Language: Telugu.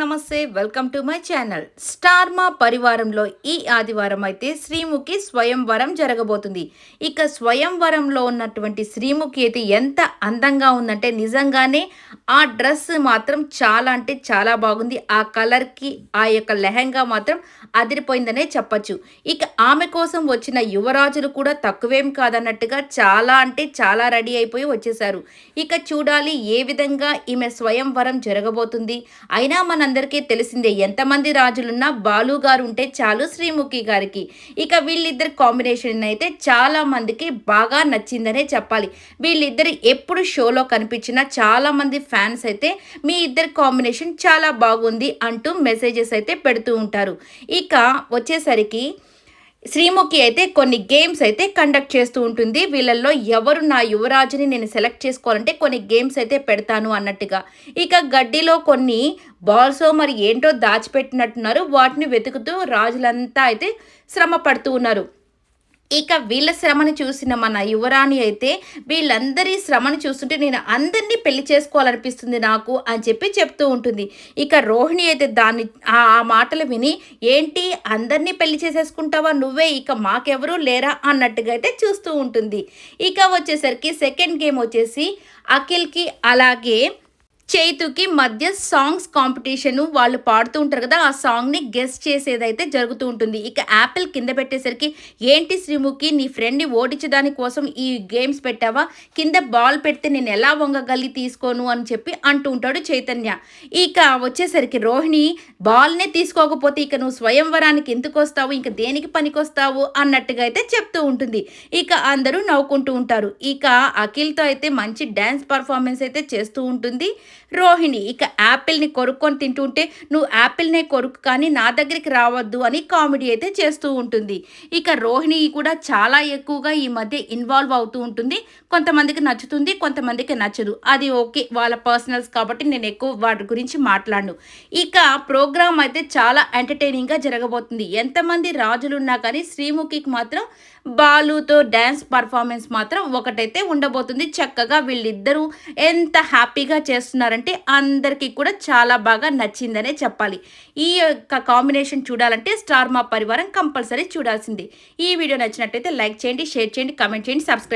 నమస్తే welcome to my channel. Star Maa పరివారంలో ఈ ఆదివారం అయితే శ్రీముఖి స్వయంవరం జరగబోతుంది. ఇక స్వయంవరంలో ఉన్నటువంటి శ్రీముఖి అయితే ఎంత అందంగా ఉందంటే నిజంగానే ఆ డ్రెస్ మాత్రం చాలా అంటే చాలా బాగుంది. ఆ కలర్కి ఆ యొక్క లెహంగా మాత్రం అదిరిపోయిందనే చెప్పచ్చు. ఇక ఆమె కోసం వచ్చిన యువరాజులు కూడా తక్కువేం కాదన్నట్టుగా చాలా అంటే చాలా రెడీ అయిపోయి వచ్చేశారు. ఇక చూడాలి ఏ విధంగా ఈమె స్వయంవరం జరగబోతుంది. అయినా మనందరికీ తెలిసిందే ఎంతమంది రాజులున్నా బాలు గారు ఉంటే చాలు శ్రీముఖి గారికి. ఇక వీళ్ళిద్దరి కాంబినేషన్ అయితే చాలా మందికి బాగా నచ్చిందనే చెప్పాలి. వీళ్ళిద్దరు ఎప్పుడు షోలో కనిపించినా చాలా మంది ఫ్యాన్స్ అయితే మీ ఇద్దరి కాంబినేషన్ చాలా బాగుంది అంటూ మెసేజెస్ అయితే పెడుతూ ఉంటారు. ఇక వచ్చేసరికి శ్రీముఖి అయితే కొన్ని గేమ్స్ అయితే కండక్ట్ చేస్తూ ఉంటుంది. వీళ్ళల్లో ఎవరు నా యువరాజుని నేను సెలెక్ట్ చేసుకోవాలంటే కొన్ని గేమ్స్ అయితే పెడతాను అన్నట్టుగా. ఇక గడ్డిలో కొన్ని బాల్సో మరి ఏంటో దాచిపెట్టినట్టున్నారు. వాటిని వెతుకుతూ రాజులంతా అయితే శ్రమ పడుతూ ఉన్నారు. ఇక వీళ్ళ శ్రమను చూసిన మన యువరాణి అయితే వీళ్ళందరి శ్రమను చూస్తుంటే నేను అందరినీ పెళ్ళి చేసుకోవాలనిపిస్తుంది నాకు అని చెప్పి చెప్తూ ఉంటుంది. ఇక రోహిణి అయితే దాన్ని ఆ మాటలు విని ఏంటి అందరినీ పెళ్ళి చేసేసుకుంటావా నువ్వే ఇక మాకెవరూ లేరా అన్నట్టుగా అయితే చూస్తూ ఉంటుంది. ఇక వచ్చేసరికి సెకండ్ గేమ్ వచ్చేసి అఖిల్కి అలాగే చైతుకి మధ్య సాంగ్స్ కాంపిటీషన్ వాళ్ళు పాడుతూ ఉంటారు కదా ఆ సాంగ్ని గెస్ట్ చేసేదైతే జరుగుతూ ఉంటుంది. ఇక యాపిల్ కింద పెట్టేసరికి ఏంటి శ్రీముఖి నీ ఫ్రెండ్ని ఓడించడాని కోసం ఈ గేమ్స్ పెట్టావా? కింద బాల్ పెడితే నేను ఎలా వంగగలి తీసుకోను? అని చెప్పి అంటూ ఉంటాడు చైతన్య. ఇక వచ్చేసరికి రోహిణి బాల్నే తీసుకోకపోతే ఇక నువ్వు స్వయంవరానికి ఎందుకు వస్తావు? ఇంక దేనికి పనికొస్తావు? అన్నట్టుగా అయితే చెప్తూ ఉంటుంది. ఇక అందరూ నవ్వుకుంటూ ఉంటారు. ఇక అఖిల్తో అయితే మంచి డ్యాన్స్ పర్ఫార్మెన్స్ అయితే చేస్తూ ఉంటుంది. రోహిణి ఇక యాపిల్ని కొరుక్కొని తింటుంటే నువ్వు యాపిల్నే కొరుకు కానీ నా దగ్గరికి రావద్దు అని కామెడీ అయితే చేస్తూ ఉంటుంది. ఇక రోహిణి కూడా చాలా ఎక్కువగా ఈ మధ్య ఇన్వాల్వ్ అవుతూ ఉంటుంది. కొంతమందికి నచ్చుతుంది కొంతమందికి నచ్చదు. అది ఓకే వాళ్ళ పర్సనల్స్ కాబట్టి నేను ఎక్కువ వాటి గురించి మాట్లాడను. ఇక ప్రోగ్రామ్ అయితే చాలా ఎంటర్టైనింగ్గా జరగబోతుంది. ఎంతమంది రాజులు ఉన్నా కానీ శ్రీముఖికి మాత్రం బాలుతో డ్యాన్స్ పర్ఫార్మెన్స్ మాత్రం ఒకటైతే ఉండబోతుంది. చక్కగా వీళ్ళిద్దరూ ఎంత హ్యాపీగా చేస్తున్నారు చేస్తున్నారంటే అందరికీ కూడా చాలా బాగా నచ్చిందనే చెప్పాలి. ఈ యొక్క కాంబినేషన్ చూడాలంటే స్టార్ మా పరివారం కంపల్సరీ చూడాల్సింది. ఈ వీడియో నచ్చినట్టయితే లైక్ చేయండి షేర్ చేయండి కమెంట్ చేయండి సబ్స్క్రైబ్